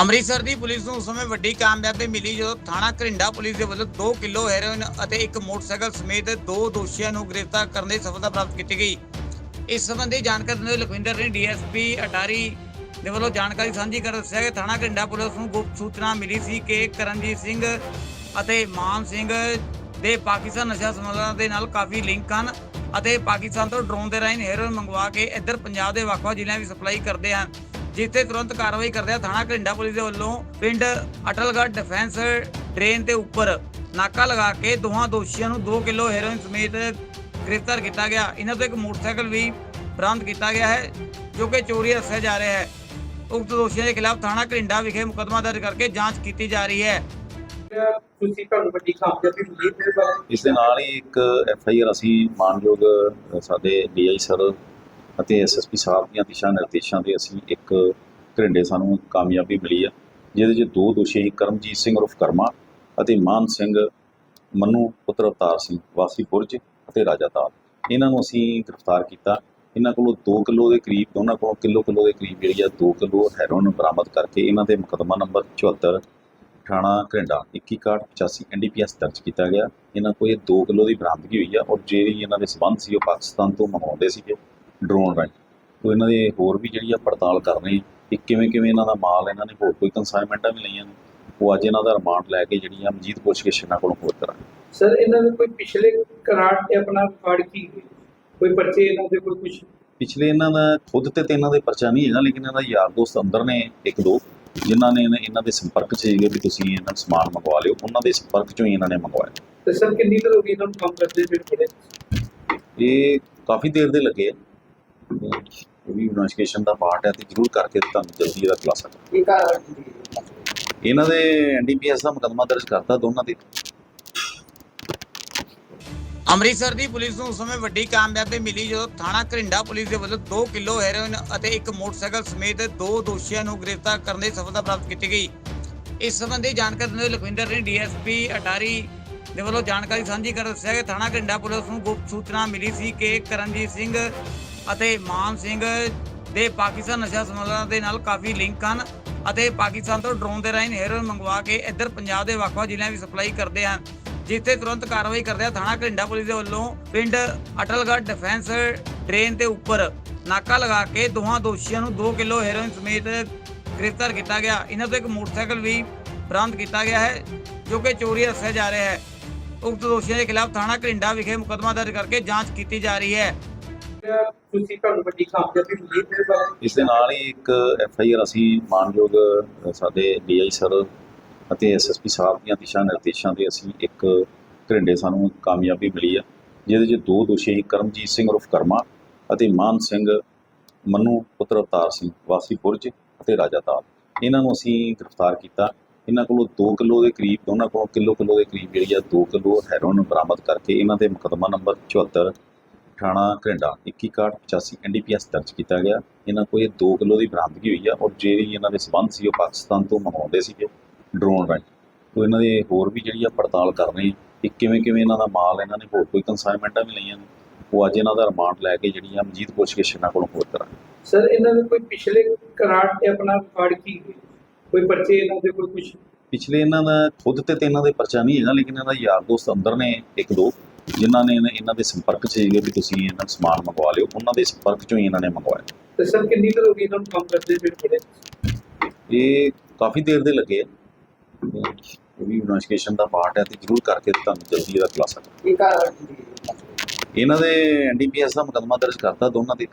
ਅੰਮ੍ਰਿਤਸਰ ਦੀ police ਨੂੰ ਉਸ ਸਮੇਂ ਵੱਡੀ ਕਾਮਯਾਬੀ ਮਿਲੀ ਜਦੋਂ ਥਾਣਾ ਘਰਿੰਡਾ ਪੁਲਿਸ ਦੇ ਵੱਲੋਂ 2 ਕਿਲੋ ਹੈਰੋਇਨ ਅਤੇ ਇੱਕ ਮੋਟਰਸਾਈਕਲ ਸਮੇਤ ਦੋ ਦੋਸ਼ੀਆਂ ਨੂੰ ਗ੍ਰਿਫਤਾਰ ਕਰਨ ਦੀ ਸਫਲਤਾ ਪ੍ਰਾਪਤ ਕੀਤੀ ਗਈ। ਇਸ ਸੰਬੰਧੀ ਜਾਣਕਾਰੀ ਦਿੰਦੇ ਹੋਏ ਲਖਵਿੰਦਰ ਨੇ ਡੀਐਸਪੀ ਅਟਾਰੀ ਦੇ ਵੱਲੋਂ ਜਾਣਕਾਰੀ ਸਾਂਝੀ ਕਰ ਦੱਸਿਆ ਕਿ ਥਾਣਾ ਘਰਿੰਡਾ ਪੁਲਿਸ ਨੂੰ ਗੁਪਤ ਸੂਚਨਾ ਮਿਲੀ ਸੀ ਕਿ ਕਰਨਜੀਤ ਸਿੰਘ ਅਤੇ ਮਾਨ ਸਿੰਘ ਦੇ ਪਾਕਿਸਤਾਨ ਨਸ਼ਾ ਸਮਗਲਰਾਂ ਦੇ ਨਾਲ ਕਾਫੀ ਲਿੰਕ ਹਨ ਅਤੇ ਪਾਕਿਸਤਾਨ ਤੋਂ ਡਰੋਨ ਦੇ ਰਾਹੀਂ ਹੈਰੋਇਨ ਮੰਗਵਾ ਕੇ ਇੱਧਰ ਪੰਜਾਬ ਦੇ ਵੱਖ-ਵੱਖ ਜ਼ਿਲ੍ਹਿਆਂ ਵਿੱਚ ਸਪਲਾਈ ਕਰਦੇ ਹਨ। ਜਿੱਥੇ ਤੁਰੰਤ ਕਾਰਵਾਈ ਕਰਦਿਆਂ ਥਾਣਾ ਘਰਿੰਡਾ ਪੁਲਿਸ ਦੇ ਵੱਲੋਂ ਪਿੰਡ ਅਟਲਗੜ੍ਹ ਡਿਫੈਂਸ ਟ੍ਰੇਨ ਦੇ ਉੱਪਰ ਨਾਕਾ ਲਗਾ ਕੇ ਦੋਹਾਂ ਦੋਸ਼ੀਆਂ ਨੂੰ 2 ਕਿਲੋ ਹੈਰੋਇਨ ਸਮੇਤ ਗ੍ਰਿਫਤਾਰ ਕੀਤਾ ਗਿਆ। ਇਹਨਾਂ ਤੋਂ ਇੱਕ ਮੋਟਰਸਾਈਕਲ ਵੀ ਬਰਾਮਦ ਕੀਤਾ ਗਿਆ ਹੈ ਜੋ ਕਿ ਚੋਰੀ ਦੱਸਿਆ ਜਾ ਰਿਹਾ ਹੈ। ਉਕਤ ਦੋਸ਼ੀਆਂ ਦੇ ਖਿਲਾਫ ਥਾਣਾ ਘਰਿੰਡਾ ਵਿਖੇ ਮੁਕੱਦਮਾ ਦਰਜ ਕਰਕੇ ਜਾਂਚ ਕੀਤੀ ਜਾ ਰਹੀ ਹੈ। ਤੁਸੀਂ ਤੁਹਾਨੂੰ ਵੱਡੀ ਕਾਮਯਾਬੀ ਮਿਲੀ ਇਹਦੇ ਬਾਰੇ? ਇਸ ਦੇ ਨਾਲ ਹੀ ਇੱਕ ਐਫ ਆਈ ਆਰ ਅਸੀਂ ਮਾਨਯੋਗ ਸਾਡੇ ਡੀਆਈ ਸਰ ਅਤੇ ਐਸਐਸਪੀ ਸਾਹਿਬ ਦੀਆਂ ਦਿਸ਼ਾ ਨਿਰਦੇਸ਼ਾਂ ਦੇ ਅਸੀਂ ਇੱਕ ਘਰਿੰਡੇ ਸਾਨੂੰ ਕਾਮਯਾਬੀ ਮਿਲੀ ਆ, ਜਿਹਦੇ 'ਚ ਦੋ ਦੋਸ਼ੀ ਕਰਮਜੀਤ ਸਿੰਘ ਉਰਫ ਕਰਮਾ ਅਤੇ ਮਾਨ ਸਿੰਘ ਮਨੂ ਪੁੱਤਰ ਅਵਤਾਰ ਸਿੰਘ, ਵਾਸੀ ਬੁਰਜ ਅਤੇ ਰਾਜਾ ਤਾਲ। ਇਹਨਾਂ ਨੂੰ ਅਸੀਂ ਗ੍ਰਿਫਤਾਰ ਕੀਤਾ। ਇਹਨਾਂ ਕੋਲੋਂ 2 ਕਿਲੋ ਦੇ ਕਰੀਬ, ਦੋਨਾਂ ਕੋਲੋਂ ਕਿਲੋ ਕਿਲੋ ਦੇ ਕਰੀਬ ਜਿਹੜੀ ਆ 2 ਕਿਲੋ ਹੈਰੋਇਨ ਬਰਾਮਦ ਕਰਕੇ ਇਹਨਾਂ ਦੇ ਮੁਕੱਦਮਾ ਨੰਬਰ 74 ਥਾਣਾ ਘਰਿੰਡਾ 2185 ਐਨਡੀਪੀਐਸ ਦਰਜ ਕੀਤਾ ਗਿਆ। ਇਹਨਾਂ ਕੋਲ ਇਹ 2 ਕਿਲੋ ਦੀ ਬਰਾਮਦਗੀ ਹੋਈ ਆ ਔਰ ਜਿਹੜੀ ਇਹਨਾਂ ਦੇ ਸਬੰਧ ਸੀ, ਉਹ ਪਾਕਿਸਤਾਨ ਤੋਂ ਮੰਗਵਾਉਂਦੇ ਸੀਗੇ। ਡਰੋਨ ਰਾਹੀਂ। ਤੋਂ ਇਹਨਾਂ ਦੇ ਹੋਰ ਵੀ ਜਿਹੜੀ ਆ ਪੜਤਾਲ ਕਰ ਰਹੇ ਆ ਕਿ ਕਿਵੇਂ ਕਿਵੇਂ ਇਹਨਾਂ ਦਾ ਮਾਲ ਇਹਨਾਂ ਨੇ ਹੋਰ ਕੋਈ ਕੰਸਾਈਨਮੈਂਟਾਂ ਵੀ ਲਈਆਂ ਨੇ ਉਹ ਅੱਜ ਇਹਨਾਂ ਦਾ ਰਿਮਾਂਡ ਲੈ ਕੇ ਜਿਹੜੀ ਆ ਮਜੀਦ ਪੁੱਛਗਿੱਛ ਇਹਨਾਂ ਕੋਲੋਂ ਹੋਰ ਕਰਾਂਗੇ। ਸਰ ਇਹਨਾਂ ਦੇ ਕੋਈ ਪਿਛਲੇ ਕਰਾਰ ਤੇ ਆਪਣਾ ਰਿਕਾਰਡ ਕੀ ਕੋਈ ਪਰਚੇ ਇਹਨਾਂ ਦੇ ਕੋਈ ਕੁਝ ਪਿਛਲੇ ਇਹਨਾਂ ਦਾ ਖੁਦ ਤੇ ਤੇ ਇਹਨਾਂ ਦੇ ਪਰਚਾ ਨਹੀਂ ਹੈਗਾ ਲੇਕਿਨ ਇਹਨਾਂ ਦਾ ਯਾਰ ਦੋਸਤ ਅੰਦਰ ਨੇ ਇੱਕ ਦੋ ਜਿਨ੍ਹਾਂ ਨੇ ਇਹਨਾਂ- ਦੇ ਸੰਪਰਕ 'ਚ ਸੀਗੇ ਵੀ ਤੁਸੀਂ ਇਹਨਾਂ ਨੂੰ ਸਮਾਨ ਮੰਗਵਾ ਲਿਓ ਉਹਨਾਂ ਦੇ ਸੰਪਰਕ 'ਚੋਂ ਹੀ ਇਹਨਾਂ ਨੇ ਮੰਗਵਾਇਆ। ਤੇ ਸਰ ਕਿੰਨੀ ਦੇਰ ਹੋ ਗਈ ਇਹਨਾਂ ਨੂੰ ਕੰਮ ਕਰਦੇ ਫਿਰ ਇਹ ਕਾਫੀ ਦੇਰ ਦੇ ਲੱਗੇ ਆ। ਇਹ ਵੀ ਇਨਵੈਸਟੀਗੇਸ਼ਨ ਦਾ ਪਾਰਟ ਹੈ ਤੇ ਜ਼ਰੂਰ ਕਰਕੇ ਤੁਹਾਨੂੰ ਜਲਦੀ ਇਹਦਾ ਖੁਲਾਸਾ ਕਰਾਂਗੇ ਇਹਨਾਂ ਦੇ ਐਨਡੀਪੀਐਸ ਦਾ ਮੁਕੱਦਮਾ ਦਰਜ ਕਰਤਾ ਦੋਨਾਂ ਦੇ ਅੰਮ੍ਰਿਤਸਰ ਦੀ ਪੁਲਿਸ ਨੂੰ ਉਸ ਸਮੇਂ ਵੱਡੀ ਕਾਮਯਾਬੀ ਮਿਲੀ ਜਦੋਂ ਥਾਣਾ ਘਰਿੰਡਾ ਪੁਲਿਸ ਦੇ ਵੱਲੋਂ 2 ਕਿਲੋ ਹੈਰੋਇਨ ਅਤੇ ਇੱਕ ਮੋਟਰਸਾਈਕਲ ਸਮੇਤ ਦੋ ਦੋਸ਼ੀਆਂ ਨੂੰ ਗ੍ਰਿਫਤਾਰ ਕਰਨ ਦੀ ਸਫਲਤਾ ਪ੍ਰਾਪਤ ਕੀਤੀ ਗਈ। ਇਸ ਸੰਬੰਧੀ ਜਾਣਕਾਰੀ ਦਿੰਦੇ ਹੋਏ ਲਖਵਿੰਦਰ ਨੇ ਡੀਐਸਪੀ ਅਟਾਰੀ ਦੇ ਵੱਲੋਂ ਜਾਣਕਾਰੀ ਸਾਂਝੀ ਕਰ ਦੱਸਿਆ ਕਿ ਥਾਣਾ ਘਰਿੰਡਾ ਪੁਲਿਸ ਨੂੰ ਗੁਪਤ ਸੂਚਨਾ ਮਿਲੀ ਸੀ ਕਿ ਕਰਨਜੀਤ ਸਿੰਘ ਅਤੇ ਮਾਨ ਸਿੰਘ ਦੇ ਪਾਕਿਸਤਾਨ ਨਸ਼ਾ ਸਮਗਲਰਾਂ ਦੇ ਨਾਲ ਕਾਫੀ ਲਿੰਕ ਹਨ ਅਤੇ ਪਾਕਿਸਤਾਨ ਤੋਂ ਡਰੋਨ ਦੇ ਰਾਹੀਂ ਹੈਰੋਇਨ ਮੰਗਵਾ ਕੇ ਇੱਧਰ ਪੰਜਾਬ ਦੇ ਵੱਖ-ਵੱਖ ਜ਼ਿਲ੍ਹਿਆਂ ਵਿੱਚ ਸਪਲਾਈ ਕਰਦੇ ਹਨ, ਜਿੱਥੇ ਤੁਰੰਤ ਕਾਰਵਾਈ ਕਰਦਿਆਂ ਥਾਣਾ ਘਰਿੰਡਾ ਪੁਲਿਸ ਦੇ ਵੱਲੋਂ ਪਿੰਡ ਅਟਲਗੜ੍ਹ ਡਿਫੈਂਸ ਟ੍ਰੇਨ ਦੇ ਉੱਪਰ ਨਾਕਾ ਲਗਾ ਕੇ ਦੋਹਾਂ ਦੋਸ਼ੀਆਂ ਨੂੰ 2 ਕਿਲੋ ਹੈਰੋਇਨ ਸਮੇਤ ਗ੍ਰਿਫਤਾਰ ਕੀਤਾ ਗਿਆ। ਇਹਨਾਂ ਤੋਂ ਇੱਕ ਮੋਟਰਸਾਈਕਲ ਵੀ ਬਰਾਮਦ ਕੀਤਾ ਗਿਆ ਹੈ, ਜੋ ਕਿ ਚੋਰੀ ਦੱਸਿਆ ਜਾ ਰਿਹਾ ਹੈ। ਉਕਤ ਦੋਸ਼ੀਆਂ ਦੇ ਖਿਲਾਫ ਥਾਣਾ ਘਰਿੰਡਾ ਵਿਖੇ ਮੁਕੱਦਮਾ ਦਰਜ ਕਰਕੇ ਜਾਂਚ ਕੀਤੀ ਜਾ ਰਹੀ ਹੈ। ਤੁਸੀਂ ਤੁਹਾਨੂੰ ਵੱਡੀ ਕਾਮਯਾਬੀ ਮਿਲੀ ਇਹਦੇ ਇਸ ਦੇ ਨਾਲ ਹੀ ਇੱਕ ਐਫ ਆਈ ਆਰ ਅਸੀਂ ਮਾਨਯੋਗ ਅ, ਸਾਡੇ ਡੀਆਈ ਸਰ ਅਤੇ ਐਸਐਸਪੀ ਸਾਹਿਬ ਦੀਆਂ ਦਿਸ਼ਾ ਨਿਰਦੇਸ਼ਾਂ ਦੇ ਅਸੀਂ ਇੱਕ ਘਰਿੰਡੇ ਸਾਨੂੰ ਕਾਮਯਾਬੀ ਮਿਲੀ ਆ ਜਿਹਦੇ 'ਚ ਦੋ ਦੋਸ਼ੀ ਕਰਮਜੀਤ ਸਿੰਘ ਉਰਫ ਕਰਮਾ ਅਤੇ ਮਾਨ ਸਿੰਘ ਮਨੂ ਪੁੱਤਰ ਅਵਤਾਰ ਸਿੰਘ ਵਾਸੀ ਬੁਰਜ ਅਤੇ ਰਾਜਾ ਤਾਲ। ਇਹਨਾਂ ਨੂੰ ਅਸੀਂ ਗ੍ਰਿਫਤਾਰ ਕੀਤਾ। ਇਹਨਾਂ ਕੋਲੋਂ 2 ਕਿਲੋ ਦੇ ਕਰੀਬ ਦੋਨਾਂ ਕੋਲੋਂ ਕਿਲੋ ਕਿਲੋ ਦੇ ਕਰੀਬ ਜਿਹੜੀ ਆ 2 ਕਿਲੋ ਹੈਰੋਇਨ ਬਰਾਮਦ ਕਰਕੇ ਇਹਨਾਂ ਦੇ ਮੁਕੱਦਮਾ ਨੰਬਰ 74 ਥਾਣਾ ਘਰਿੰਡਾ 2185 ਐਨਡੀਪੀਐਸ ਦਰਜ ਕੀਤਾ ਗਿਆ। ਇਹਨਾਂ ਕੋਲ ਇਹ 2 ਕਿਲੋ ਦੀ ਬਰਾਮਦਗੀ ਹੋਈ ਆ ਔਰ ਜਿਹੜੀ ਇਹਨਾਂ ਦੇ ਸਬੰਧ ਸੀ ਉਹ ਪਾਕਿਸਤਾਨ ਤੋਂ ਮੰਗਵਾਉਂਦੇ ਸੀਗੇ ਡਰੋਨ ਰਾਹੀਂ। ਤੋਂ ਇਹਨਾਂ ਦੇ ਹੋਰ ਵੀ ਜਿਹੜੀ ਆ ਪੜਤਾਲ ਕਰ ਰਹੇ ਕਿ ਕਿਵੇਂ ਕਿਵੇਂ ਇਹਨਾਂ ਦਾ ਮਾਲ ਇਹਨਾਂ ਨੇ ਹੋਰ ਕੋਈ ਕੰਸਾਈਨਮੈਂਟਾਂ ਵੀ ਲਈਆਂ ਨੇ ਉਹ ਅੱਜ ਇਹਨਾਂ ਦਾ ਰਿਮਾਂਡ ਲੈ ਕੇ ਜਿਹੜੀ ਆ ਮਜੀਦ ਪੁੱਛਗਿੱਛ ਇਹਨਾਂ ਕੋਲੋਂ ਹੋਰ ਕਰਾਂਗੇ। ਸਰ ਇਹਨਾਂ ਦੇ ਕੋਈ ਪਿਛਲੇ ਕਰਾਰ ਤੇ ਆਪਣਾ ਰਿਕਾਰਡ ਕੀ ਕੋਈ ਪਰਚੇ ਇਹਨਾਂ ਦੇ ਕੋਈ ਕੁਝ ਪਿਛਲੇ ਇਹਨਾਂ ਦਾ ਖੁਦ ਤੇ ਤੇ ਇਹਨਾਂ ਦੇ ਪਰਚਾ ਨਹੀਂ ਹੈਗਾ ਲੇਕਿਨ ਇਹਨਾਂ ਦਾ ਯਾਰ ਦੋਸਤ ਅੰਦਰ ਨੇ ਇੱਕ ਦੋ। ਜਿਨ੍ਹਾਂ ਨੇ ਇਹਨਾਂ- ਦੇ ਸੰਪਰਕ 'ਚ ਸੀਗੇ ਵੀ ਤੁਸੀਂ ਇਹਨਾਂ ਨੂੰ ਸਮਾਨ ਮੰਗਵਾ ਲਿਓ ਉਹਨਾਂ ਦੇ ਸੰਪਰਕ 'ਚੋਂ ਹੀ ਇਹਨਾਂ ਨੇ ਮੰਗਵਾਇਆ। ਤੇ ਸਰ ਕਿੰਨੀ ਦੇਰ ਹੋ ਗਈ ਇਹਨਾਂ ਨੂੰ ਕੰਮ ਕਰਦੇ ਫਿਰ ਬੜੇ ਇਹ ਕਾਫੀ ਦੇਰ ਦੇ ਲੱਗੇ ਆ। ਇਹ ਵੀ ਇਨਵੈਸਟੀਗੇਸ਼ਨ ਦਾ ਪਾਰਟ ਹੈ ਤੇ ਜ਼ਰੂਰ ਕਰਕੇ ਤੁਹਾਨੂੰ ਜਲਦੀ ਇਹਦਾ ਖੁਲਾਸਾ ਕਰਾਂਗੇ। ਕੀ ਕਾਰਨ ਇਹਨਾਂ ਦੇ ਐਨਡੀਪੀਐਸ ਦਾ ਮੁਕੱਦਮਾ ਦਰਜ ਕਰਤਾ ਦੋਨਾਂ ਦੇ